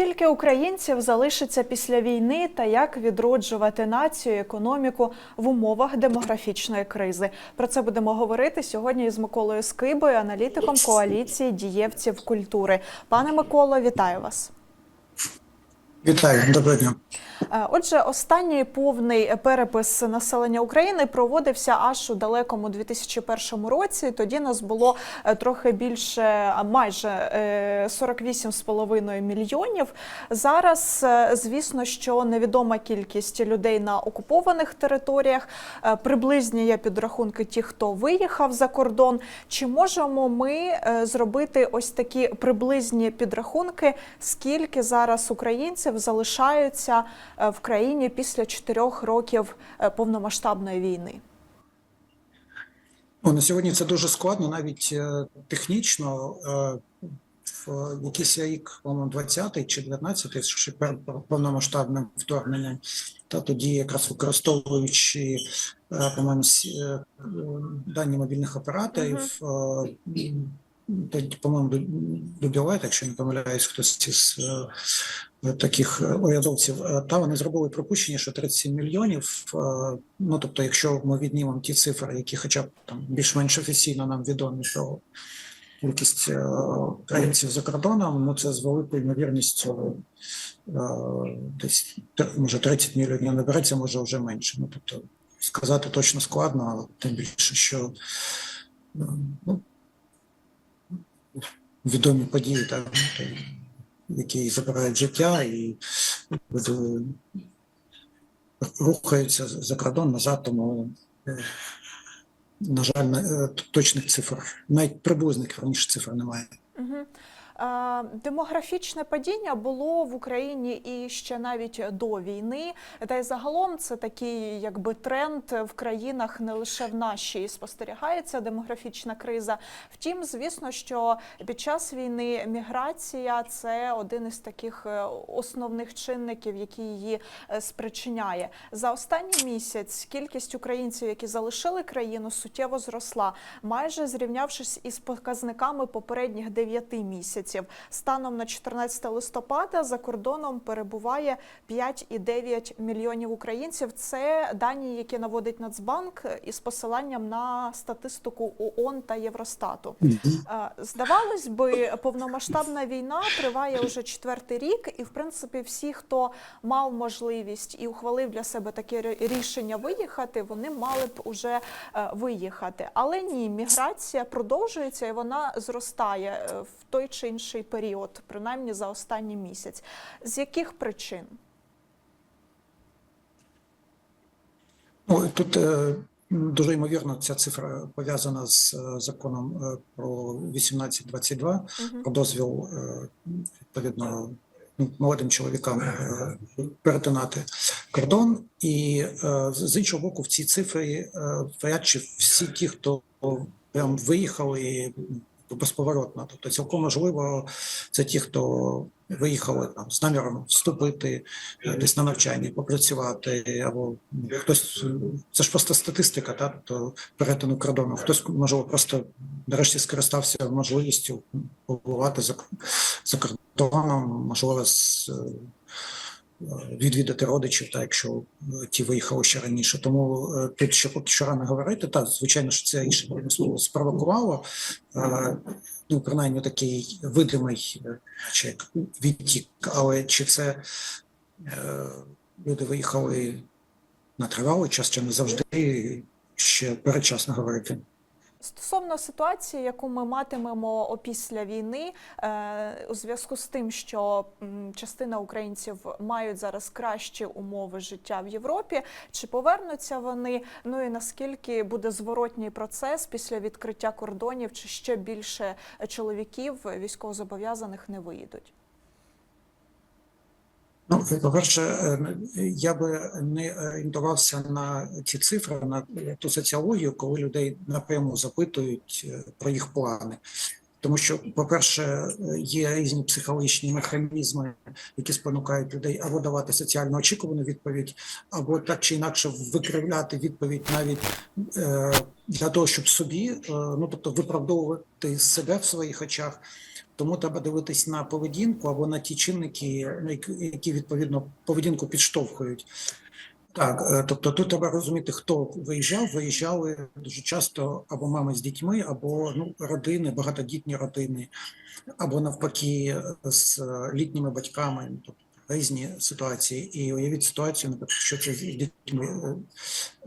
Скільки українців залишиться після війни та як відроджувати націю, економіку в умовах демографічної кризи? Про це будемо говорити сьогодні із Миколою Скибою, аналітиком коаліції дієвців культури. Пане Миколо, вітаю вас. Вітаю, доброго дня. Е, Отже, останній повний перепис населення України проводився аж у далекому 2001 році. Тоді нас було е, трохи більше, майже е, 48,5 мільйонів. Зараз, е, звісно, що невідома кількість людей на окупованих територіях. Е, Приблизні є підрахунки ті, хто виїхав за кордон. Чи можемо ми е, зробити ось такі приблизні підрахунки, скільки зараз українців залишаються е, в країні після чотирьох років е, повномасштабної війни? Ну, на сьогодні це дуже складно, навіть е, технічно. Е, в якийсь рік, по-моєму, 20-й чи 19-й, ще повномасштабним вторгненням, та тоді якраз використовуючи, е, по-моєму, е, е, дані мобільних операторів, е, тоді, по-моєму, Дубілет, якщо не помиляюсь, хтось із е, таких е, урядовців, е, та вони зробили припущення, що 37 мільйонів. е, Ну тобто, якщо ми віднімемо ті цифри, які, хоча б там більш-менш офіційно нам відомі про кількість українців за кордоном, ну це з великою ймовірністю десь може 30 мільйонів набереться, може вже менше. Ну тобто сказати точно складно, але тим більше, що ну, відомі події, так, ну, які забирають життя і рухаються за кордон назад, тому, е, на жаль, е, точних цифр, навіть приблизних раніше цифр немає. Демографічне падіння було в Україні і ще навіть до війни. Та й загалом це такий якби тренд в країнах не лише в нашій спостерігається демографічна криза. Втім, звісно, що під час війни міграція це один із таких е, основних чинників, який її е, спричиняє. За останній місяць кількість українців, які залишили країну, суттєво зросла, майже зрівнявшись із показниками попередніх 9 місяців. Станом на 14 листопада за кордоном перебуває 5,9 мільйонів українців. Це дані, які наводить Нацбанк із посиланням на статистику ООН та Євростату. Е, Здавалось би, повномасштабна війна триває вже четвертий рік, і в принципі, всі, хто мав можливість і ухвалив для себе таке рішення виїхати, вони мали б уже е, виїхати. Але ні, міграція продовжується і вона зростає е, в той чи інший період, принаймні за останній місяць. З яких причин? Ну, тут е, дуже ймовірно ця цифра пов'язана з е, законом е, про 1822, Мгм. про дозвіл відповідно ну, молодим чоловікам перетинати кордон. І з іншого боку, в ці цифри е, вряд чи всі ті, хто прям виїхали безповоротно. Тобто, цілком можливо, це ті, хто виїхали там з наміром вступити е, десь на навчання, попрацювати, або ну, хтось це ж просто статистика, та тобто перетину кордону. Хтось можливо просто нарешті скористався можливістю побувати за, за кордоном, можливо, з, відвідати родичів, та якщо е, ті виїхали ще раніше. Тому е, тут ще поки що рано говорити. Та звичайно, що це рішення спровокувало. е, Ну, принаймні такий видимий чи як відтік, але чи це люди виїхали на тривалий час, чи не завжди ще передчасно говорити. Стосовно ситуації, яку ми матимемо опісля війни, е, у зв'язку з тим, що частина українців мають зараз кращі умови життя в Європі, чи повернуться вони? Ну і наскільки буде зворотній процес після відкриття кордонів, чи ще більше чоловіків військовозобов'язаних не виїдуть? Ну, по-перше, е, я би не орієнтувався на ці цифри, на ту соціологію, коли людей напряму запитують е, про їх плани. Тому що, по-перше, є різні психологічні механізми, які спонукають людей або давати соціально очікувану відповідь, або так чи інакше викривляти відповідь навіть е, для того, щоб собі, е, ну тобто виправдовувати себе в своїх очах. Тому треба дивитись на поведінку або на ті чинники, які відповідно поведінку підштовхують. Так, е, тобто тут треба розуміти, хто виїжджав. Виїжджали дуже часто або мами з дітьми, або ну родини, багатодітні родини, або навпаки з е, літніми батьками. Ну, Тобто різні ситуації. І уявіть ситуацію, наприклад, що це з дітьми.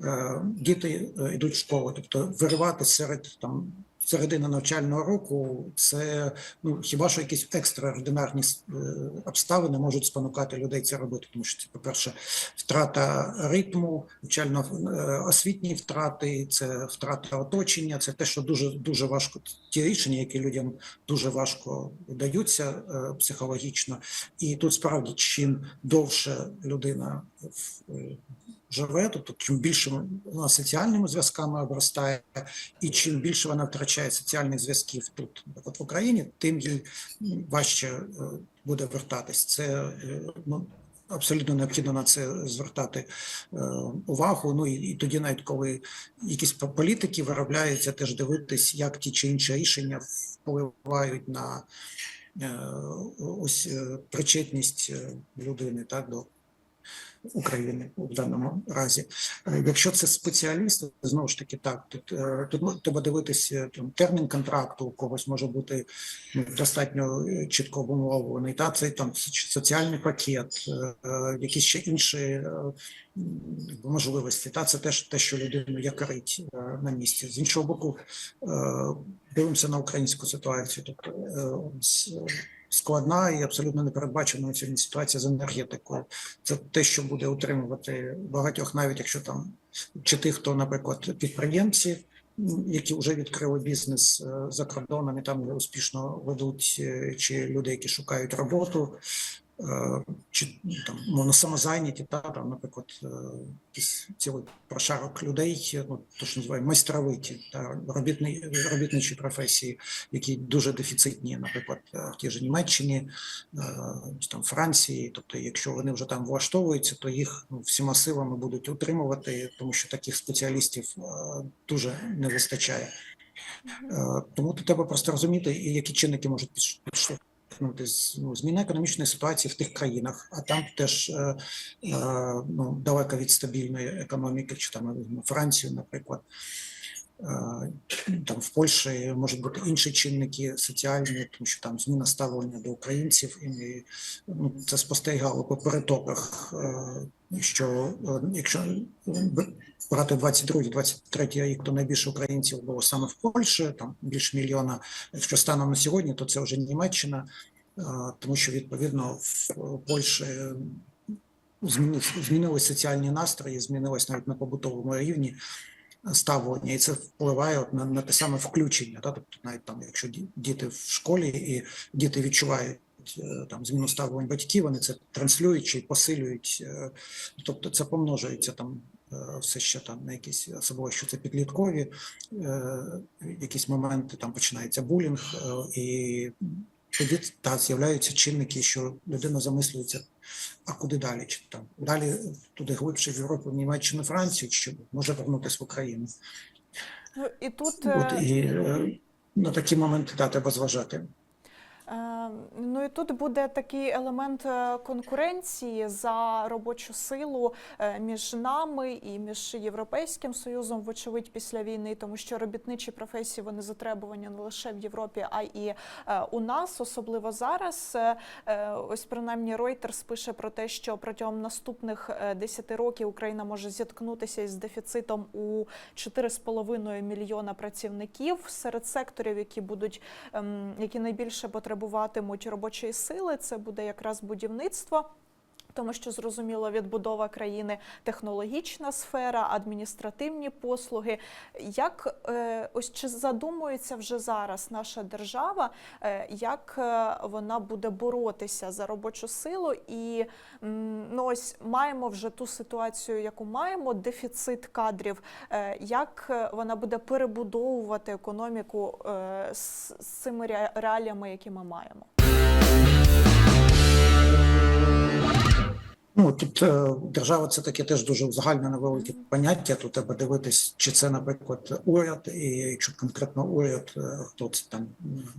Е, е, Діти е, йдуть в школу, тобто виривати серед там. Середини навчального року це ну хіба що якісь екстраординарні е, обставини можуть спонукати людей це робити, тому що це, по-перше, втрата ритму, навчально-освітні втрати, це втрата оточення, це те, що дуже дуже важко. Ті рішення, які людям дуже важко даються е, психологічно, і тут справді чим довше людина в- е, живе, тобто чим більше вона соціальними зв'язками обростає, і чим більше вона втрачає соціальних зв'язків тут, наприклад, в Україні, тим їй важче е, буде вертатись. Це е, ну, абсолютно необхідно на це звертати е, увагу. Ну і, і тоді, навіть коли якісь політики виробляються, теж дивитись, як ті чи інші рішення впливають на е, ось причетність людини так до. України в даному разі. Е, Якщо це спеціаліст, знову ж таки так. Тут, е, тут треба дивитися там термін контракту, у когось може бути ну, достатньо е, чітко обумовлений. Та цей там соціальний пакет, якісь ще інші можливості. Та це теж те, що людину якорить на місці. З іншого боку, дивимося на українську ситуацію. Тобто складна і абсолютно непередбачена на сьогодні ситуація з енергетикою. Це те, що буде утримувати багатьох, навіть якщо там чи тих, хто, наприклад, підприємці, які вже відкрили бізнес е, за кордоном і там успішно ведуть, е, чи люди, які шукають роботу, чи ну, там мовно самозайняті, та там, наприклад, е, якийсь цілий прошарок людей, е, ну то що називаємо майстровиті та робітні, робітничі професії, які дуже дефіцитні, наприклад, е, в тій же Німеччині, е, там Франції. Тобто, якщо вони вже там влаштовуються, то їх ну, всіма силами будуть утримувати, тому що таких спеціалістів е, дуже не вистачає. Е, Тому треба просто розуміти, які чинники можуть підш- з- ну, зміна економічної ситуації в тих країнах, а там теж е, е, ну, далеко від стабільної економіки, чи там ну, Францію, наприклад. Е, Там в Польщі можуть бути інші чинники соціальні, тому що там зміна ставлення до українців, і ну, це спостерігало по перетоках. е, Що е, якщо брати 22-23 рік, то найбільше українців було саме в Польщі, там більше мільйона. Якщо станом на сьогодні, то це вже Німеччина, е, тому що відповідно в Польщі змінив- змінились соціальні настрої, змінилось навіть на побутовому рівні ставлення, і це впливає на, на те саме включення. Да? Тобто, навіть там, якщо діти в школі і діти відчувають е, там зміну ставлень батьків, вони це транслюють чи посилюють. е, Тобто це помножується там е, все ще там на якісь особливо, що це підліткові е, якісь моменти, там починається булінг, е, і тоді та з'являються чинники, що людина замислюється, а куди далі? Чи там далі туди глибше в Європу, в Німеччину, Францію, чи може вернутися в Україну? Ну, І тут От е, і е, на такі моменти да, треба зважати. Е, Ну і тут буде такий елемент е, конкуренції за робочу силу е, між нами і між Європейським Союзом, вочевидь, після війни, тому що робітничі професії вони затребувані не лише в Європі, а і у нас, особливо зараз. Ось принаймні Reuters пише про те, що протягом наступних е, 10 років Україна може зіткнутися із дефіцитом у 4,5 мільйона працівників серед секторів, які будуть ем, які найбільше потребуватимуть робочої сили, це буде якраз будівництво. Тому що зрозуміло, відбудова країни технологічна сфера, адміністративні послуги. Як е, ось чи задумується вже зараз наша держава, е, як е, вона буде боротися за робочу силу? І ну ось маємо вже ту ситуацію, яку маємо, дефіцит кадрів. Як вона буде перебудовувати економіку з цими реаліями, які ми маємо? Ну тут е, держава це таке теж дуже загальне велике поняття. Тут треба дивитись, чи це, наприклад, уряд, і якщо конкретно уряд, е, хто це там,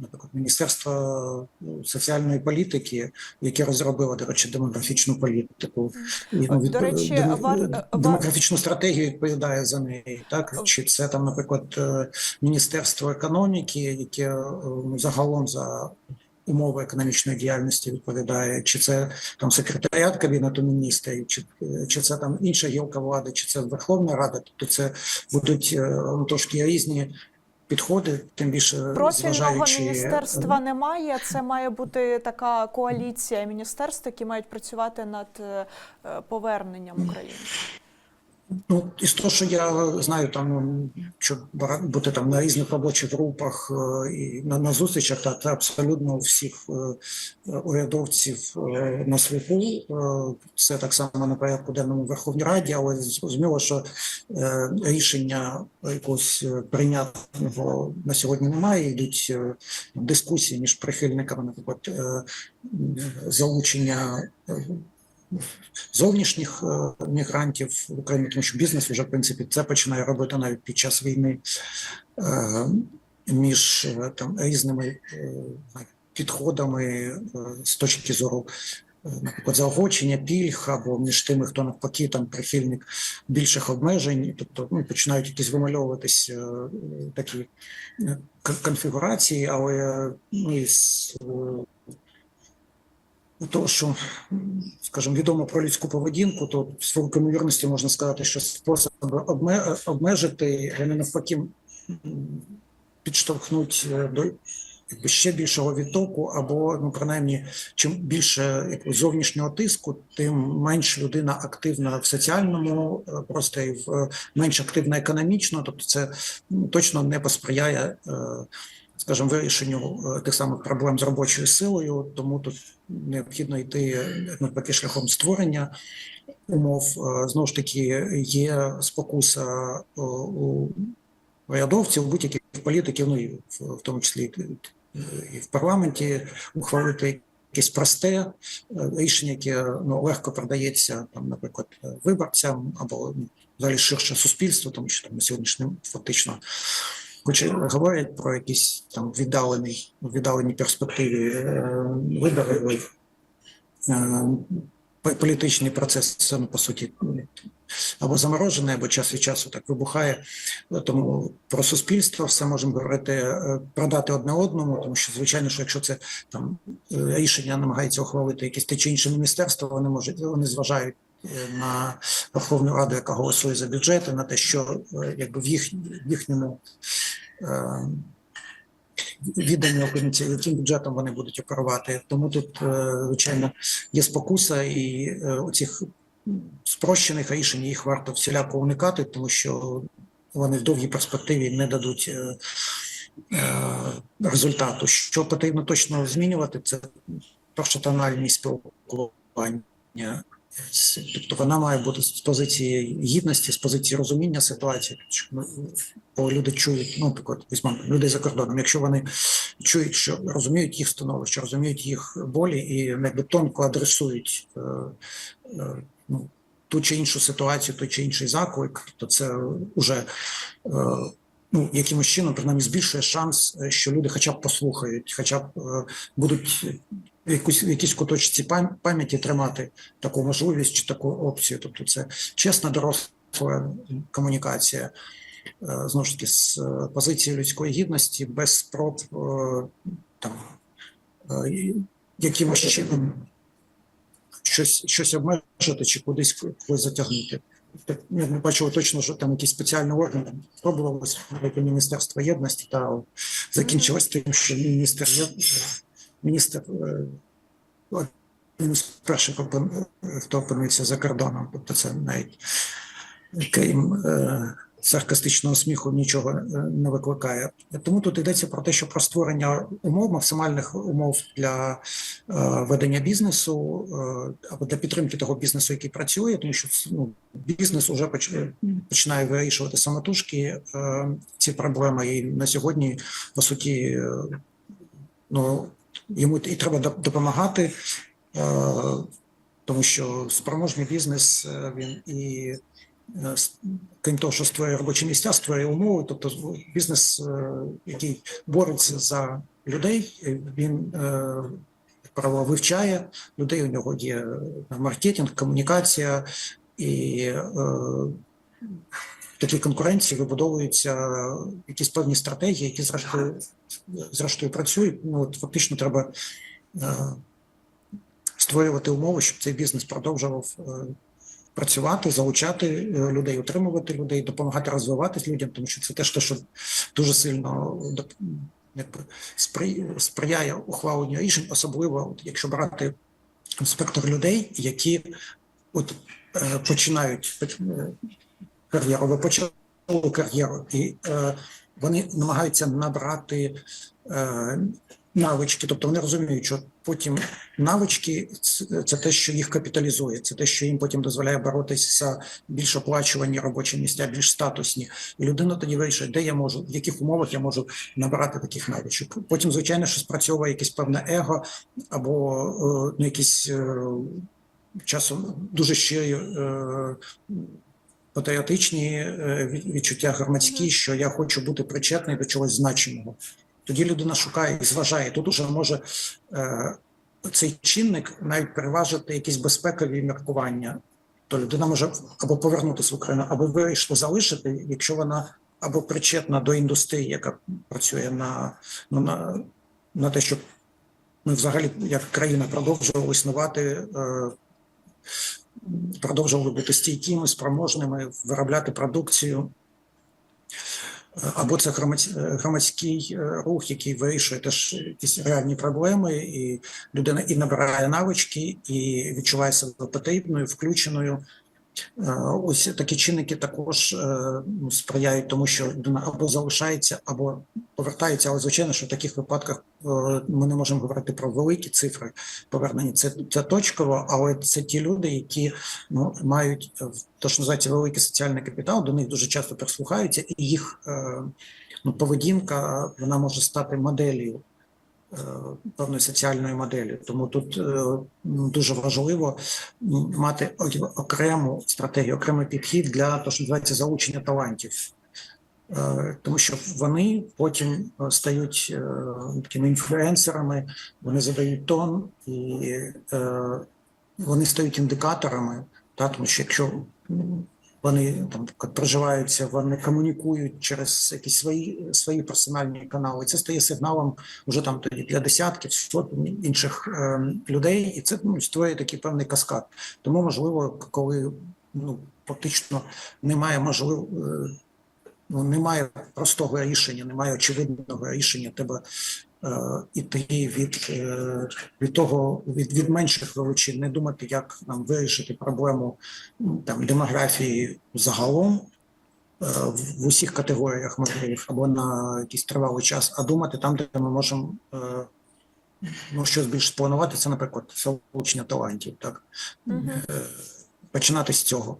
наприклад, Міністерство ну, соціальної політики, яке розробило, до речі, демографічну політику, і До речі, демо- вар- демографічну стратегію відповідає за неї. Так чи це там, наприклад, е, Міністерство економіки, яке е, ну, загалом за умови економічної діяльності відповідає, чи це там секретаріат кабінету міністрів, чи, чи це там інша гілка влади, чи це Верховна Рада. Тобто це будуть е, ну, трошки різні підходи, тим більше Профільного зважаючи міністерства немає. Це має бути така коаліція міністерств, які мають працювати над е, е, поверненням України. Ну, із того, що я знаю, там ну, що бути там на різних робочих групах е, і на, на зустрічах, та, та абсолютно всіх е, урядовців е, на слуху. Е, Це так само на порядку денному Верховній Раді, але зрозуміло, що рішення якогось прийнятного на сьогодні немає. Йдуть дискусії між прихильниками, наприклад, залучення. Зовнішніх е, мігрантів в Україні, тому що бізнес вже в принципі це починає робити навіть під час війни е, між е, там різними підходами з точки зору. Наприклад, заохочення пільг або між тими, хто навпаки там прихильник більших обмежень, тобто ну, починають якісь вимальовуватись е, такі конфігурації, але ну, е, того, що, скажімо, відомо про людську поведінку, то з великою ймовірністю можна сказати, що способи обме- обмежити, вони навпаки підштовхнуть е, до якби, ще більшого відтоку, або ну принаймні, чим більше якогось зовнішнього тиску, тим менш людина активна в соціальному е, просторі, в е, менш активна економічно. Тобто, це точно не посприяє. е, Скажімо, вирішенню е, тих самих проблем з робочою силою, тому тут необхідно йти е, навпаки шляхом створення умов. Е, Знову ж таки, є спокуса у урядовців, будь-яких політиків, ну і в, тому числі і в парламенті, ухвалити якесь просте рішення, яке ну, легко продається, там, наприклад, виборцям або ну, взагалі ширше суспільству, тому що там на сьогоднішній фактично. Хоч говорять про якісь там віддалені, віддалені перспективі е, вибори, е, політичний процес це ну, по суті або заморожений, або час від часу так вибухає. Тому про суспільство все можемо говорити, е, продати одне одному, тому що звичайно, що якщо це там рішення намагається ухвалити якесь те чи інше міністерство, вони можуть вони зважають. На Верховну Раду, яка голосує за бюджети, на те, що е, якби в їх їхньому е, відданні опиниться, яким бюджетом вони будуть оперувати. Тому тут, е, звичайно, є спокуса і оцих спрощених рішень їх варто всіляко уникати, тому що вони в довгій перспективі не дадуть результату. Що потрібно точно змінювати, це перша тональність спілкування. Тобто вона має бути з позиції гідності, з позиції розуміння ситуації. Бо люди чують, ну, наприклад, візьмемо людей за кордоном. Якщо вони чують, що розуміють їх становище, розуміють їх болі і якби тонко адресують е, е, ну, ту чи іншу ситуацію, той чи інший заклик, то це вже е, ну, якимось чином принаймні збільшує шанс, що люди хоча б послухають, хоча б будуть якусь в якійсь куточці пам- пам'яті тримати таку можливість чи таку опцію. Тобто, це чесна доросла комунікація. е, Знову ж таки, з е, позиції людської гідності, без спроб е, там якимось чином щось, щось обмежити чи кудись затягнути. Ну, Ми бачили точно, що там якийсь спеціальний орган пробувалося як Міністерство єдності, та закінчилось тим, що міністр є- міністр е, він перший, хто опинився за кордоном. Тобто це навіть крім е, саркастичного сміху нічого е, не викликає. Тому тут йдеться про те, що про створення умов, максимальних умов для ведення бізнесу або для підтримки того бізнесу, який працює, тому що ну, бізнес вже починає вирішувати самотужки ці проблеми, і на сьогодні, по суті, ну йому і треба допомагати. Е, тому що спроможний бізнес е, він і е, крім того, що створює робочі місця, створює умови. Тобто бізнес, який бореться за людей, він як правило вивчає людей. У нього є маркетинг, комунікація і такій конкуренції вибудовуються якісь певні стратегії, які зрештою зрештою працюють. Ну от фактично треба. е, створювати умови, щоб цей бізнес продовжував е, працювати, залучати е, людей, утримувати людей, допомагати розвиватись людям, тому що це теж те, що дуже сильно сприяє ухваленню рішень, особливо от, якщо брати спектр людей, які от е, починають кар'єру, ви почали кар'єру, і е, вони намагаються набрати е, навички, тобто вони розуміють, що потім навички це- те, що їх капіталізує, це те, що їм потім дозволяє боротися за більш оплачувані робочі місця, більш статусні. І людина тоді вирішує, де я можу, в яких умовах я можу набирати таких навичок. Потім, звичайно, що спрацьовує якесь певне его або е, ну, якісь е, часом дуже щирі е, патріотичні е, відчуття громадські, що я хочу бути причетний до чогось значимого. Тоді людина шукає і зважає. Тут уже може е, цей чинник навіть переважити якісь безпекові міркування. То людина може або повернутися в Україну, або вирішити залишити, якщо вона або причетна до індустрії, яка працює на, ну, на, на те, щоб ми взагалі як країна продовжували існувати, е, продовжували бути стійкими, спроможними, виробляти продукцію. Або це громадсь- громадський е, рух, який вирішує теж якісь реальні проблеми, і людина і набирає навички, і відчуває себе потрібною, включеною. Е, Ось такі чинники також е, ну, сприяють тому, що людина або залишається, або повертається. Але звичайно, що в таких випадках е, ми не можемо говорити про великі цифри повернення. Це, це точково, але це ті люди, які ну, мають те, що називається великий соціальний капітал, до них дуже часто прислухаються, і їх ну, поведінка вона може стати моделлю. Е, Певної соціальної моделі, тому тут е, ну, дуже важливо мати окрему стратегію, окремий підхід для того, що називається залучення талантів, Е, тому що вони потім стають такими інфлюенсерами, вони задають тон і вони стають індикаторами, тому що якщо м, вони там проживаються, вони комунікують через якісь свої свої персональні канали. Це стає сигналом вже там тоді для десятків сотень інших е, людей, і це ну, створює такий певний каскад. Тому можливо, коли ну фактично немає можливо. Ну, немає простого рішення, немає очевидного рішення. Треба е, іти від, е, від того від, від менших величин, не думати, як нам вирішити проблему там демографії загалом е, в, усіх категоріях можливих або на якийсь тривалий час, а думати там, де ми можемо е, ну, щось більш спланувати. Це, наприклад, залучення талантів. Так. Е, починати з цього.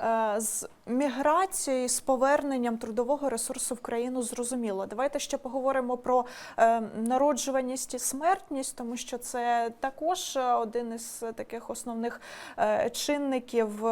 Е, З міграцією, з поверненням трудового ресурсу в країну зрозуміло. Давайте ще поговоримо про е, народжуваність і смертність, тому що це також один із таких основних е, чинників,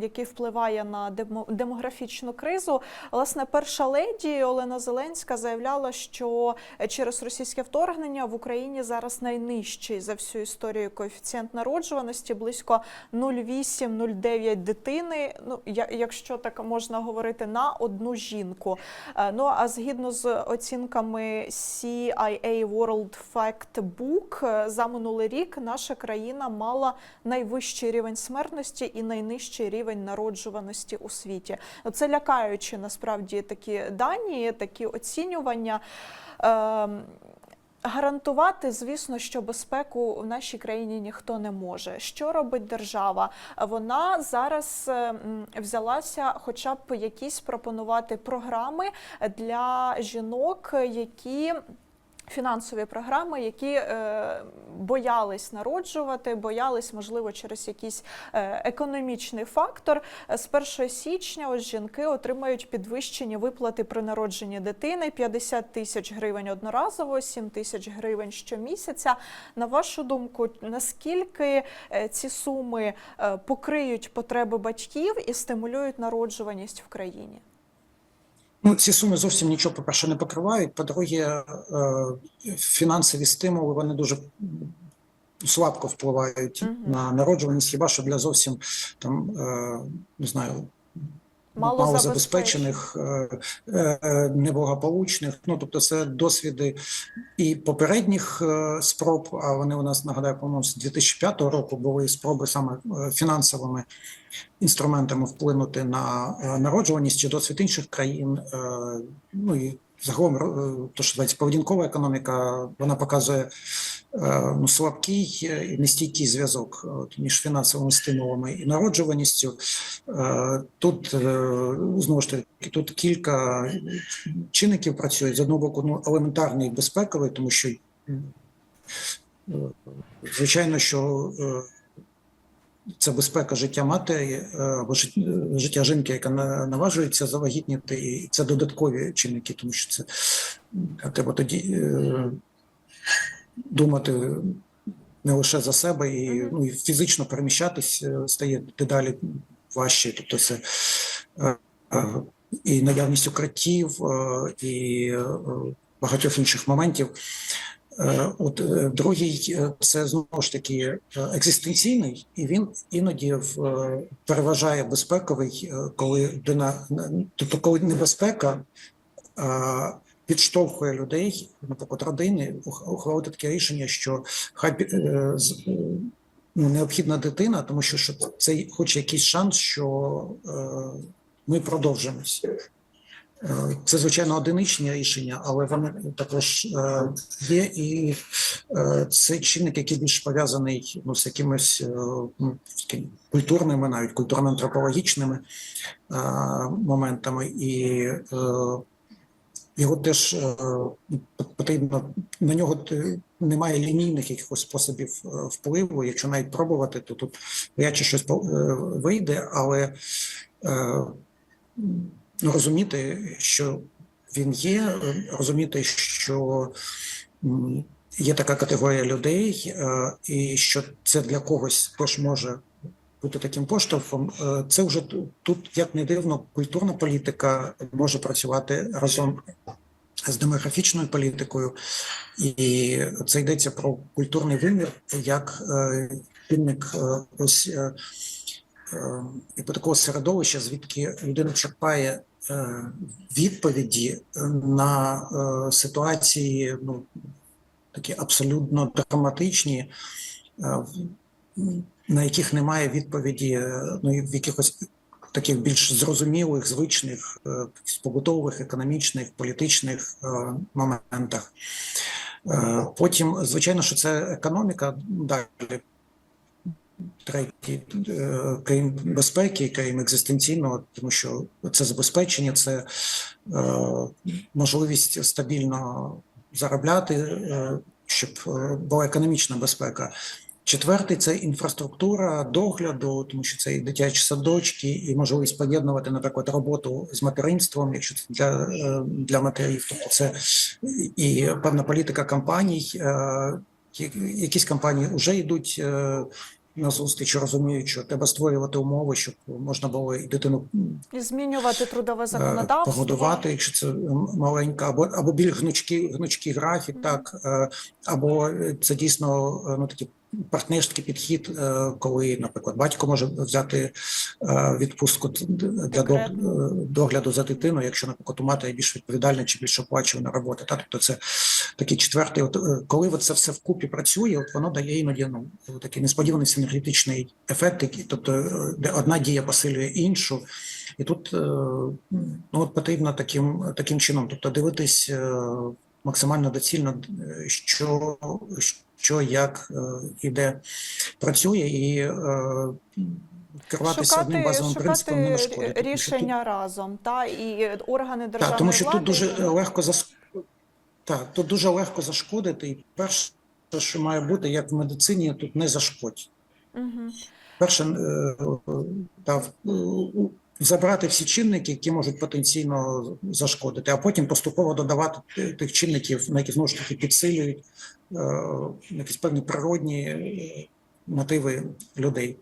який впливає на демо- демографічну кризу. Власне, перша леді Олена Зеленська заявляла, що через російське вторгнення в Україні зараз найнижчий за всю історію коефіцієнт народжуваності близько 0,8-0,9 дитини. Ну якщо так можна говорити, на одну жінку. Е, Ну а згідно з оцінками CIA World Factbook, е, за минулий рік наша країна мала найвищий рівень смертності і найнижчий рівень народжуваності у світі. Ну, Це лякаючі насправді такі дані, такі оцінювання. Гарантувати, звісно, що безпеку в нашій країні ніхто не може. Що робить держава? Вона зараз взялася, хоча б якісь пропонувати програми для жінок, які. Фінансові програми, які е, боялись народжувати, боялись, можливо, через якийсь е, економічний фактор. З 1 січня ось жінки отримають підвищені виплати при народженні дитини 50 тисяч гривень одноразово, 7 тисяч гривень щомісяця. На вашу думку, наскільки е, ці суми е, покриють потреби батьків і стимулюють народжуваність в країні? Ну, ці суми зовсім нічого, по-перше, не покривають. По-друге, е, фінансові стимули вони дуже слабко впливають Мгм. на народжуваність, хіба що для зовсім там е, не знаю. Малозабезпечених. е, е, неблагополучних. Ну тобто, це досвіди і попередніх е, спроб. А вони у нас нагадаю, по-моєму, з 2005 року були спроби саме фінансовими інструментами вплинути на народжуваність чи досвід інших країн. Ну і загалом то, що називається поведінкова економіка, вона показує ну, слабкий е, і нестійкий зв'язок е, от, між фінансовими стимулами і народжуваністю. Е, Тут е, знову ж таки тут кілька чинників працюють з одного боку, ну елементарний безпековий, тому що е, звичайно, що е, це безпека життя матері е, або життя жінки, яка на- наважується завагітніти, і це додаткові чинники, тому що це треба тоді е, думати не лише за себе, і, ну, і фізично переміщатись е, стає дедалі важче. Тобто це е, е, і наявність укриттів, і багатьох інших моментів. От другий це знову ж таки екзистенційний, і він іноді переважає безпековий, коли людина, тобто коли небезпека підштовхує людей, наприклад, родини, ухвалити таке рішення, що хай е, е, ну, необхідна дитина, тому що, що це хоч якийсь шанс, що е, ми продовжимось. Це звичайно одиничні рішення, але вони також є, і це чинник, який більш пов'язаний ну, з якимись ну, культурними, навіть культурно-антропологічними моментами, і його теж е, потрібно на нього немає лінійних якихось способів е, впливу. Якщо навіть пробувати, то тут вряд чи щось е, вийде, але ну, розуміти, що він є, розуміти, що є така категорія людей, і що це для когось теж може бути таким поштовхом. е, Це вже тут, як не дивно, культурна політика може працювати разом з демографічною політикою, і це йдеться про культурний вимір як е, чинник е, ось і такого середовища, звідки людина черпає відповіді на е, ситуації, ну такі абсолютно драматичні, е, на яких немає відповіді, е, ну в якихось таких більш зрозумілих, звичних, е, побутових, економічних, політичних е, моментах. Потім, звичайно, що це економіка далі. Третій, крім безпеки, крім екзистенційного, тому що це забезпечення, це е, можливість стабільно заробляти, е, щоб була економічна безпека. Четвертий це інфраструктура догляду, тому що це і дитячі садочки, і можливість поєднувати, наприклад, роботу з материнством, якщо це для, е, для матерів. Тобто це і певна політика компаній. е, Якісь компанії вже йдуть е, на зустріч, розуміють, що треба створювати умови, щоб можна було і дитину І змінювати трудове законодавство. погодувати, якщо це маленька, або або більш гнучкий, гнучкий графік, так або це дійсно ну такі партнерський підхід, е, коли, наприклад, батько може взяти е, відпустку для е, догляду за дитиною, якщо, наприклад, у матері більш відповідальна чи більш оплачувана робота. Так, тобто це такий четвертий. От коли це все вкупі працює, от воно дає іноді ну такий несподіваний синергетичний ефект, який, тобто де одна дія посилює іншу. І тут ну, от потрібно таким, таким чином, тобто дивитись максимально доцільно, що, що як е, і де працює, і е, керуватися одним Шукати, базовим принципом не нашкодить. Тому рішення разом, та і органи державної Так, тому що влади. тут дуже легко зас... так, тут дуже легко зашкодити. І перше, що має бути, як в медицині, тут не зашкодь. Мгм. Перше, е, та, забрати всі чинники, які можуть потенційно зашкодити, а потім поступово додавати тих чинників, на які знову ж таки підсилюють е, якісь певні природні е, мотиви людей.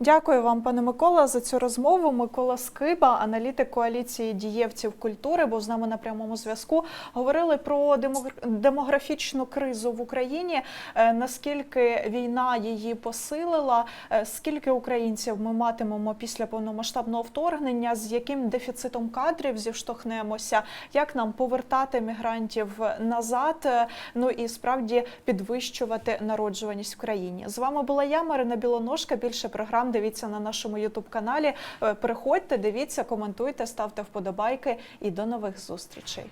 Дякую вам, пане Микола, за цю розмову. Микола Скиба, аналітик коаліції дієвців культури, був з нами на прямому зв'язку. Говорили про демогр- демографічну кризу в Україні. е, Наскільки війна її посилила, е, скільки українців ми матимемо після повномасштабного вторгнення, з яким дефіцитом кадрів зіштовхнемося, як нам повертати мігрантів назад, е, ну і справді підвищувати народжуваність в країні. З вами була я, Марина Білоножка. Більше програм дивіться на нашому Ютуб каналі. Приходьте, дивіться, коментуйте, ставте вподобайки і до нових зустрічей.